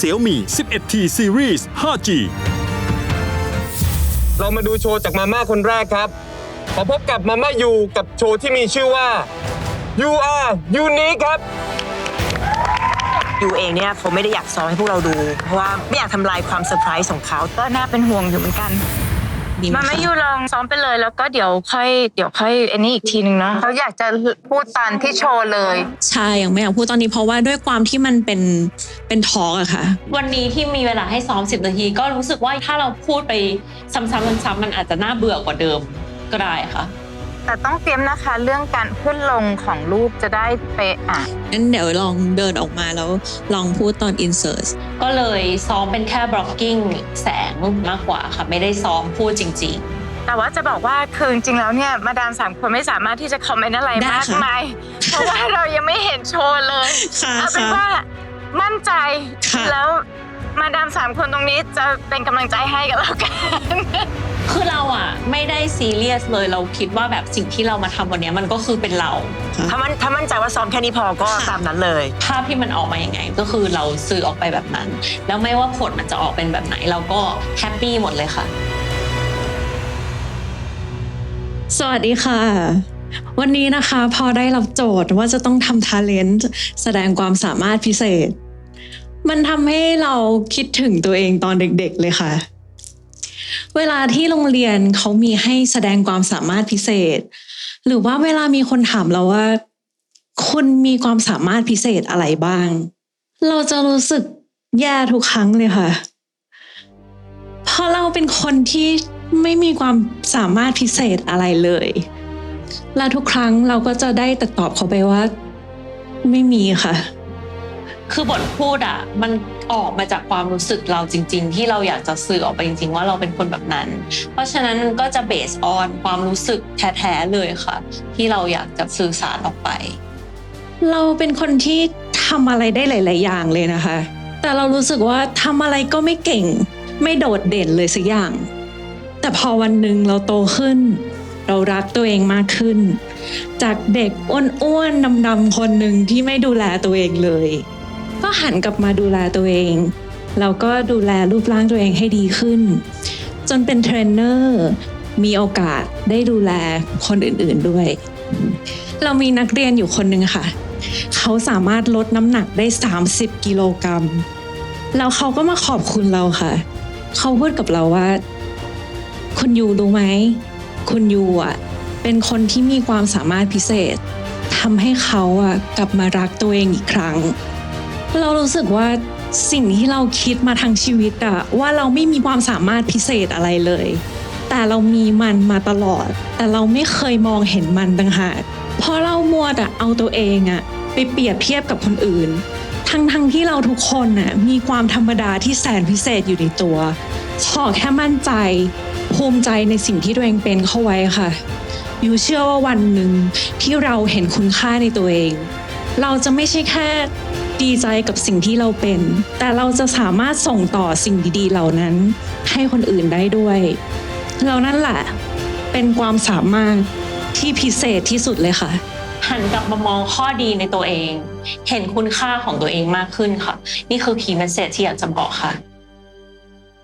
Xiaomi 11T Series 5G เรามาดูโชว์จากมาม่าคนแรกครับ ขอพบกับมาม่ายูกับโชว์ที่มีชื่อว่า You are unique ครับยูเองเนี่ยเขาไม่ได้อยากซ้อมให้พวกเราดู เพราะว่าไม่อยากทำลายความเซอร์ไพรส์ของเขาก็น่าเป็นห่วงอยู่เหมือนกัน ดีไหมมาไม่คะยูลองซ้อมไปเลยแล้วก็เดี๋ยวค่อยเดี๋ยวค่อยอันนี้อีกทีหนึ่งเนาะเขาอยากจะพูดตอนที่โชว์เลย ใช่ยังไม่อยากพูดตอนนี้เพราะว่าด้วยความที่มันเป็นเป็นทอล์กอะค่ะ วันนี้ที่มีเวลาให้ซ้อม 10 นาที ก็รู้สึกว่าถ้าเราพูดไปซ้ำๆซ้ำๆมันอาจจะน่าเบื่อกว่าเดิมก็ได้ค่ะ แต่ต้องเตรียมนะคะเรื่องการขึ้นลงของรูปจะได้เป๊ะอะ งั้นเดี๋ยวลองเดินออกมาแล้วลองพูดตอน insert ก็เลยซ้อมเป็นแค่ blocking แสงมากกว่าค่ะ ไม่ได้ซ้อมพูดจริงแต่ว่าจะบอกว่าคือจริงๆแล้วเนี่ยมาดามสามคนไม่สามารถที่จะคอมเมนต์อะไรได้มากค่ะมายเพราะว่าเรายังไม่เห็นโชว์เลย ค่ะเอาเป็นค่ะ ว่ามั่นใจค่ะ แล้วมาดามสามคนตรงนี้จะเป็นกำลังใจให้กับเรากันๆ คือเราอะไม่ได้ซีเรียสเลยเราคิดว่าแบบสิ่งที่เรามาทำวันนี้มันก็คือเป็นเรา ถ้ามันถ้ามั่นใจว่าซ้อมแค่นี้พอก็ตามนั้นเลย ภาพที่มันออกมาอย่างไง ก็คือเราสื่อออกไปแบบนั้น แล้วไม่ว่าผลมันจะออกเป็นแบบไหน เราก็แฮปปี้หมดเลยค่ะ สวัสดีค่ะ วันนี้นะคะพอได้รับโจทย์ว่าจะต้องทำ talent แสดงความสามารถพิเศษ มันทำให้เราคิดถึงตัวเองตอนเด็กๆเลยค่ะ เวลาที่โรงเรียนเขามีให้แสดงความสามารถพิเศษ หรือว่าเวลามีคนถามเราว่า คุณมีความสามารถพิเศษอะไรบ้าง เราจะรู้สึกแย่ทุกครั้งเลยค่ะ เพราะเราเป็นคนที่ไม่มีความสามารถพิเศษอะไรเลย และทุกครั้งเราก็จะได้แต่ตอบเขาไปว่า ไม่มีค่ะ คือบทพูดอะ มัน ออกมาจากความรู้สึกเราจริง ๆ ที่เราอยากจะสื่อออกไปจริง ๆ ว่าเราเป็นคนแบบนั้น เพราะฉะนั้นมันก็จะเบสออนความรู้สึกแท้ๆเลยค่ะ ที่เราอยากจะสื่อสารออกไป เราเป็นคนที่ทำอะไรได้หลาย ๆ อย่างเลยนะคะ แต่เรารู้สึกว่าทำอะไรก็ไม่เก่ง ไม่โดดเด่นเลยสักอย่าง แต่พอวันหนึ่งเราโตขึ้น เรารักตัวเองมากขึ้น จากเด็กอ้วนๆดำๆคนหนึ่งที่ไม่ดูแลตัวเองเลย ก็หันกลับมาดูแลตัวเองแล้วก็ดูแลรูปร่างตัวเองให้ดีขึ้น จนเป็นเทรนเนอร์มีโอกาสได้ดูแลคนอื่นๆด้วย เรามีนักเรียนอยู่คนหนึ่งค่ะ เขาสามารถลดน้ำหนักได้ 30 กิโลกรัมแล้วเขาก็มาขอบคุณเราค่ะ เขาพูดกับเราว่า คุณยูรู้ไหม คุณยูอะ เป็นคนที่มีความสามารถพิเศษทำให้เขาอะกลับมารักตัวเองอีกครั้ง เรารู้สึกว่าสิ่งที่เราคิดมาทั้งชีวิตอะว่าเราไม่มีความสามารถพิเศษอะไรเลย แต่เรามีมันมาตลอด แต่เราไม่เคยมองเห็นมันต่างหากเพราะเรามัวแต่เอาตัวเองอะไปเปรียบเทียบกับคนอื่น ทั้งทั้งๆที่เราทุกคนน่ะมีความธรรมดาที่แสนพิเศษอยู่ในตัว ขอแค่มั่นใจ ภูมิใจในสิ่งที่ตัวเองเป็นเข้าไว้ค่ะ อยู่เชื่อว่าวันหนึ่งที่เราเห็นคุณค่าในตัวเอง เราจะไม่ใช่แค่ ดีใจกับสิ่งที่เราเป็น แต่เราจะสามารถส่งต่อสิ่งดีๆ เหล่านั้น ให้คนอื่นได้ด้วย เรานั่นแหละ เป็นความสามารถที่พิเศษที่สุดเลยค่ะ หันกลับมามองข้อดีในตัวเอง เห็นคุณค่าของตัวเองมากขึ้นค่ะ นี่คือ key message ที่อยากจะบอกค่ะ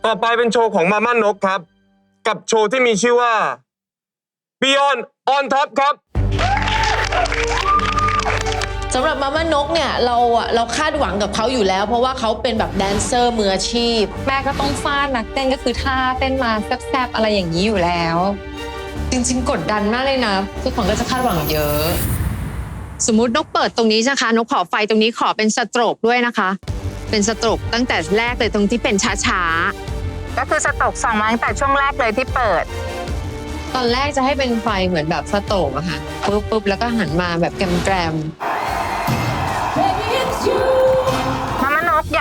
ต่อไปเป็นโชว์ของมาม่านกครับ กับโชว์ที่มีชื่อว่า Beyond on Top ครับ สำหรับมาม่านกเนี่ยเราอะเราคาดหวังกับเขาอยู่แล้ว เพราะว่าเขาเป็นแบบแดนเซอร์มืออาชีพ แม่ก็ต้องฟาดนักเต้นก็คือท่าเต้นมาแซบๆอะไรอย่างนี้อยู่แล้ว จริงๆ กดดันมากเลยนะทุกคนก็จะคาดหวังเยอะ สมมุตินกเปิดตรงนี้นะคะ นกขอไฟตรงนี้ขอเป็นสโตรกด้วยนะคะ เป็นสโตรกตั้งแต่แรกเลยตรงที่เป็นช้าก็คือสตอกส่องมาตั้งแต่ช่วงแรกเลยที่เปิดๆตอนแรกจะให้เป็นไฟเหมือนแบบสโตรกอะค่ะปุ๊บปุ๊บแล้วก็หันมาแบบแกรมม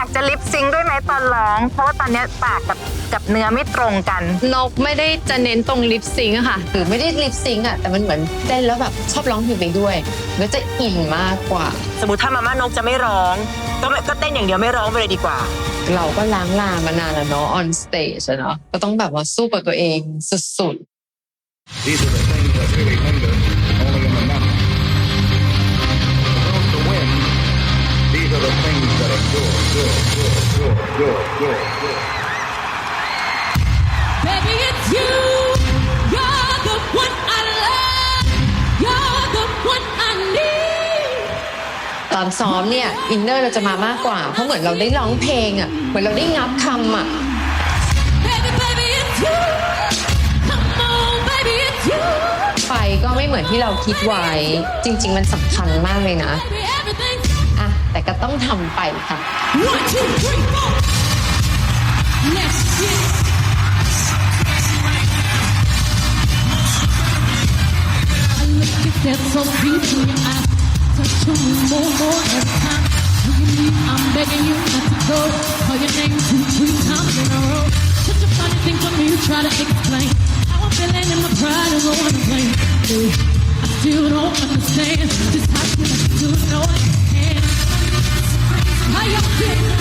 ามานกอยากจะลิปซิงค์ด้วยไหมตอนร้อง เพราะว่าตอนเนี้ยปากกับกับเนื้อไม่ตรงกันๆนกไม่ได้จะเน้นตรงลิปซิงค์อะค่ะหรือไม่ได้ลิปซิงค์อะแต่มันเหมือนเต้นแล้วแบบชอบร้องเพลงไปด้วย ก็จะอินมากกว่า สมมติถ้ามาม่านกจะไม่ร้อง ก็ไม่ก็เต้นอย่างเดียวไม่ร้องไปเลยดีกว่า เราก็ล้างลามานานแล้วเนาะ on stage อะเนาะก็ต้องแบบว่าสู้กับตัวเองสุดๆ These are the things that really linger ตอนซ้อมเนี่ยอินเนอร์เราจะมามากกว่า เพราะเหมือนเราได้ร้องเพลงอะเหมือนเราได้งับคำอะ Baby, baby, on, baby, ไฟก็ไม่เหมือนที่เราคิดไว้ จริง ๆ มันสำคัญมากเลยนะ Baby, ก็ต้องทำไปค่ะ That's so deep in your eyes. Touch on me more, more every time. When you leave, I'm begging you not to go. Call your name two, three times in a row. Such a funny thing for me to try to explain. How I'm feeling and my pride is on the plane. I still don't understand just how you do know I Yeah.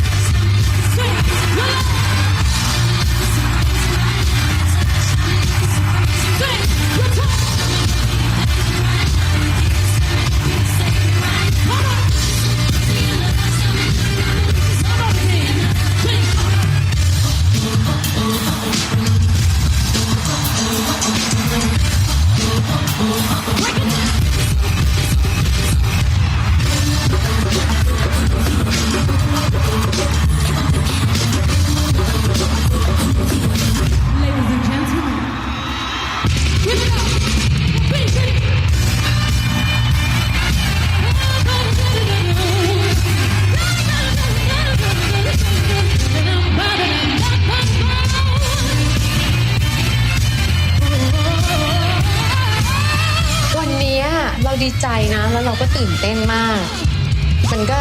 ก็ตื่นเต้นมาก มันก็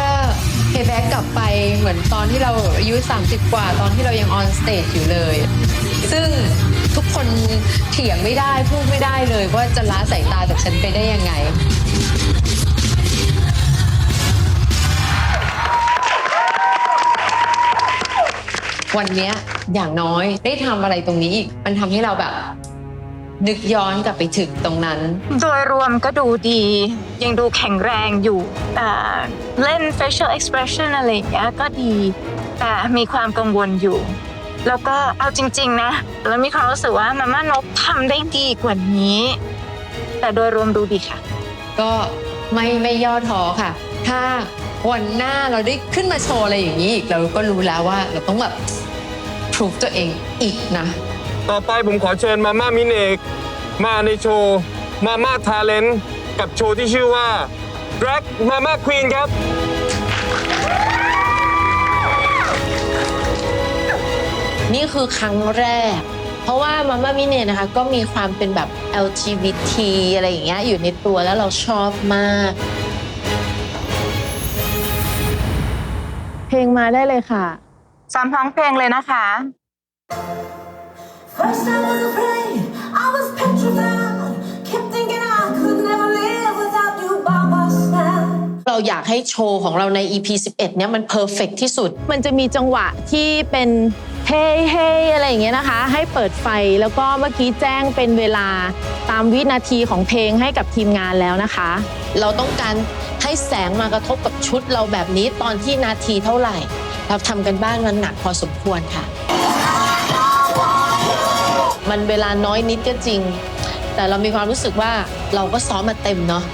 เพย์แบ็กกลับไปเหมือนตอนที่เราอายุ 30 กว่าตอนที่เรายังออนสเตจอยู่เลย ซึ่งทุกคนเถียงไม่ได้พูดไม่ได้เลยว่าจะละสายตาจากฉันไปได้ยังไง วันนี้อย่างน้อยได้ทำอะไรตรงนี้อีก มันทำให้เราแบบ นึกย้อนกลับไปถึงตรงนั้น โดยรวมก็ดูดี ยังดูแข็งแรงอยู่แต่เล่น facial expression อะไรอย่างเงี้ยก็ดี แต่มีความกังวลอยู่ แล้วก็เอาจริง ๆ นะ แล้วมีความรู้สึกว่ามาม่านกทำได้ดีกว่านี้ แต่โดยรวมดูดีค่ะ ก็ไม่ไม่ย่อท้อค่ะ ถ้าวันหน้าเราได้ขึ้นมาโชว์อะไรอย่างนี้อีกเราก็รู้แล้วว่าเราต้องแบบพ o ู v ตัวเองอีกนะ ต่อไปผมขอเชิญมาม่ามิเนกมาในโชว์มาม่าทาเลนกับโชว์ที่ชื่อว่า Drag Mama Queen ครับ นี่คือครั้งแรก เพราะว่ามาม่ามิเนนะคะ ก็มีความเป็นแบบ LGBT อะไรอย่างเงี้ยอยู่ในตัวแล้วเราชอบมาก เพลงมาได้เลยค่ะ ซ้ำท้องเพลงเลยนะคะ First I was afraid, I was petrified. Kept thinking I could never live without you by my side. เราอยากให้โชว์ของเราใน EP 11 เนี่ยมันเพอร์เฟกที่สุด มันจะมีจังหวะที่เป็นเฮ้เฮ้อะไรอย่างเงี้ยนะคะ ให้เปิดไฟแล้วก็เมื่อกี้แจ้งเป็นเวลาตามวินาทีของเพลงให้กับทีมงานแล้วนะคะ เราต้องการให้แสงมากระทบกับชุดเราแบบนี้ตอนที่นาทีเท่าไหร่ เราทำกันบ้านมันหนักพอสมควรค่ะ มันเวลาน้อยนิดก็จริง แต่เรามีความรู้สึกว่าเราก็ซ้อมมาเต็มเนาะ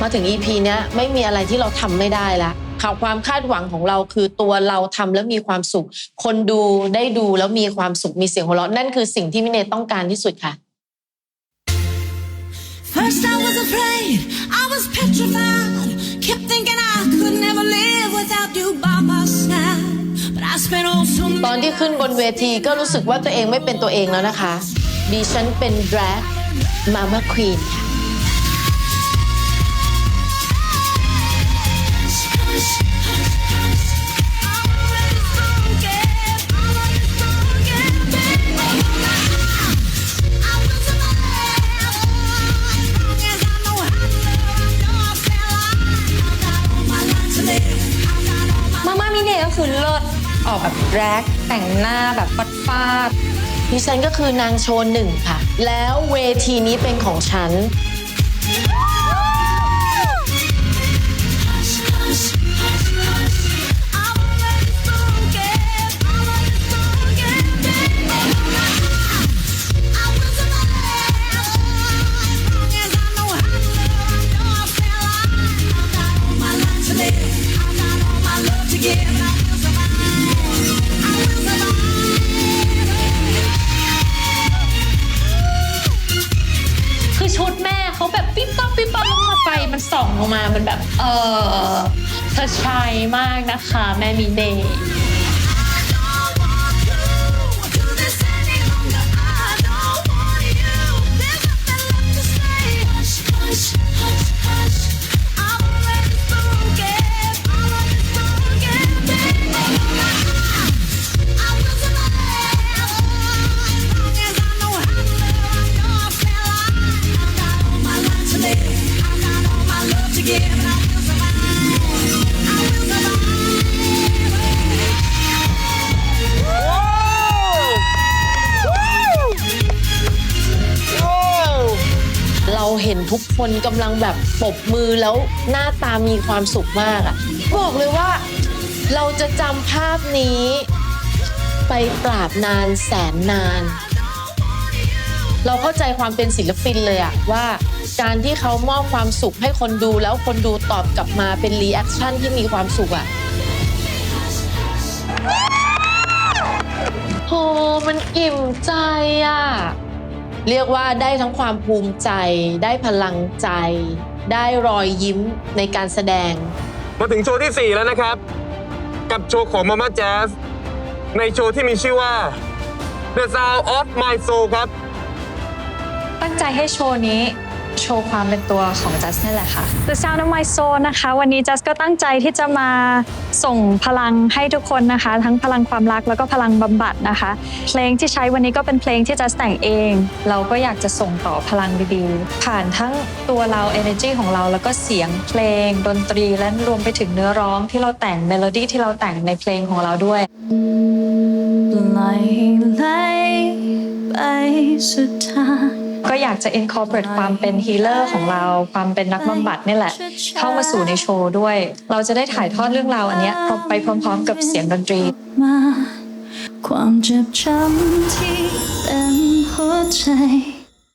มาถึง EP เนี้ยไม่มีอะไรที่เราทำไม่ได้ละข่าวความคาดหวังของเราคือตัวเราทำแล้วมีความสุข คนดูได้ดูแล้วมีความสุขมีเสียงหัวเราะนั่นคือสิ่งที่มิเนต้องการที่สุดค่ะ First I was afraid, I was petrified. Kept thinking I could never live without you by my side. ตอนที่ขึ้นบนเวทีก็รู้สึกว่าตัวเองไม่เป็นตัวเองแล้วนะคะ ดิฉันเป็น drag mama queen ค่ะ แต่งหน้าแบบฟาดฟาดดิฉันก็คือนางโชว์หนึ่งค่ะ แล้วเวทีนี้เป็นของฉัน ออกมามันแบบ เออเธอชายมากนะคะ แม่มีเดย์ ทุกคนกำลังแบบปรบมือแล้วหน้าตามีความสุขมากอะบอกเลยว่าเราจะจำภาพนี้ ไปตราบนานแสนนาน เราเข้าใจความเป็นศิลปินเลยอะว่าการที่เขามอบความสุขให้คนดูแล้วคนดูตอบกลับมาเป็นรีแอคชั่นที่มีความสุขอะโหมันอิ่มใจอะ เรียกว่าได้ทั้งความภูมิใจ ได้พลังใจ ได้รอยยิ้มในการแสดง มาถึงโชว์ที่ 4 แล้วนะครับ กับโชว์ของมาม่าแจ๊สในโชว์ที่มีชื่อว่า The Sound of My Soul ครับ ตั้งใจให้โชว์นี้ โชว์ความเป็นตัวของจัสนี่แหละค่ะ The Sound of My Soul นะคะ วันนี้จัสก็ตั้งใจที่จะมาส่งพลังให้ทุกคนนะคะ ทั้งพลังความรักแล้วก็พลังบำบัดนะคะ เพลงที่ใช้วันนี้ก็เป็นเพลงที่จัสแต่งเอง เราก็อยากจะส่งต่อพลังดีๆ ผ่านทั้งตัวเรา energy ของเราแล้วก็เสียงเพลง ดนตรีและรวมไปถึงเนื้อร้องที่เราแต่งเมโลดี้ที่เราแต่งในเพลงของเราด้วยไหลไหลไปสุดทาง ก็อยากจะ incorporate ความเป็นฮีเลอร์ของเรา ความเป็นนักบำบัดนี่แหละ เข้ามาสู่ในโชว์ด้วย เราจะได้ถ่ายทอดเรื่องราวอันเนี้ยไปพร้อมๆ กับเสียงดนตรีมาความเจ็บช้ำที่เต็มหัวใจ